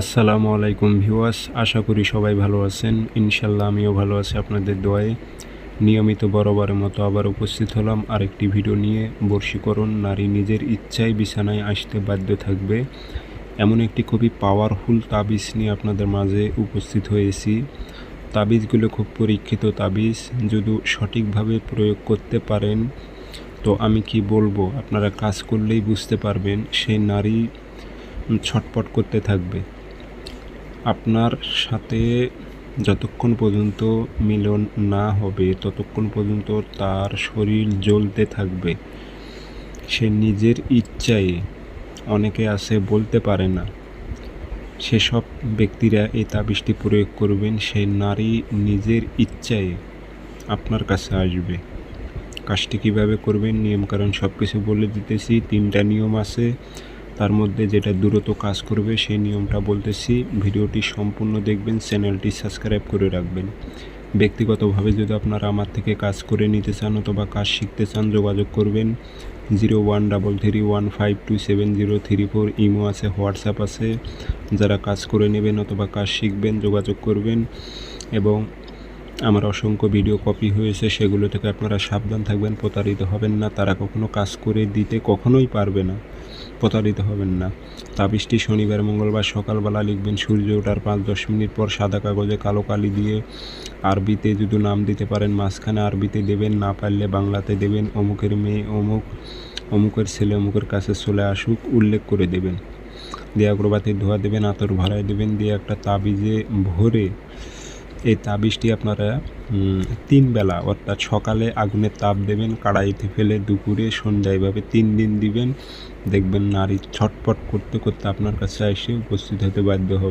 আসসালামু আলাইকুম ভিউয়ার্স, আশা করি সবাই ভালো আছেন। ইনশাল্লাহ আমিও ভালো আছি আপনাদের দোয়ায়। নিয়মিত বরাবরের মতো আবার উপস্থিত হলাম আরেকটি ভিডিও নিয়ে। বর্ষীকরণ, নারী নিজের ইচ্ছায় বিছানায় আসতে বাধ্য থাকবে। এমন একটি খুবই পাওয়ারফুল তাবিজ নিয়ে আপনাদের মাঝে উপস্থিত হয়েছি। তাবিজগুলো খুব পরীক্ষিত তাবিজ। যদি সঠিকভাবে প্রয়োগ করতে পারেন, তো আমি কি বলব, আপনারা কাজ করলেই বুঝতে পারবেন, সেই নারী ছটপট করতে থাকবে। আপনার সাথে যতক্ষণ পর্যন্ত মিলন না হবে, ততক্ষণ পর্যন্ত তার শরীর জ্বলতে থাকবে। সে নিজের ইচ্ছায় অনেকে আছে বলতে পারে না। সেসব ব্যক্তিরা এই তাবিজটি প্রয়োগ করবেন সেই নারী নিজের ইচ্ছায় আপনার কাছে আসবে। কাজটি কীভাবে করবেন? নিয়মকানুন সব কিছু বলে দিতেছি। তিনটা নিয়ম আছে। তার মধ্যে যেটা দ্রুত কাজ করবে সেই নিয়মটা বলতেছি, ভিডিওটি সম্পূর্ণ দেখবেন, চ্যানেলটি সাবস্ক্রাইব করে রাখবেন। ব্যক্তিগতভাবে যদি আপনারা আমার থেকে কাজ করে নিতে চান অথবা কাজ শিখতে চান, যোগাযোগ করবেন। Zero one double three one five two seven zero three four imo আছে, হোয়াটসঅ্যাপ আছে। যারা কাজ করে নেবেন অথবা কাজ শিখবেন, যোগাযোগ করবেন এবং আমার অসংখ্য ভিডিও কপি হয়েছে, সেগুলো থেকে আপনারা সাবধান থাকবেন, প্রতারিত হবেন না। তারা কখনো কাজ করে দিতে কখনোই পারবে না। প্রতারিত হবেন না। তাবিজটি শনিবার, মঙ্গলবার সকালবেলা লিখবেন, সূর্য ওঠার পাঁচ দশ মিনিট পর সাদা কাগজে কালো কালি দিয়ে আরবিতে যদি নাম দিতে পারেন, মাঝখানে আরবিতে দেবেন, না পারলে বাংলাতে দেবেন, অমুকের মেয়ে অমুক, অমুকের ছেলে অমুকের কাছে চলে আসুক, উল্লেখ করে দেবেন। দিয়ে অগ্রবাতির ধোয়া দেবেন, আতর ভরায় দেবেন, দিয়ে একটা তাবিজে ভরে এই তাবিজটি আপনারা তিন বেলা, অর্থাৎ সকালে আগুনের তাপ দেবেন, কড়াইতে ফেলে দুপুরে, সন্ধ্যায় এভাবে তিন দিন দিবেন। দেখবেন নারী ছটপট করতে করতে আপনার কাছে এসে উপস্থিত হতে বাধ্য হবে।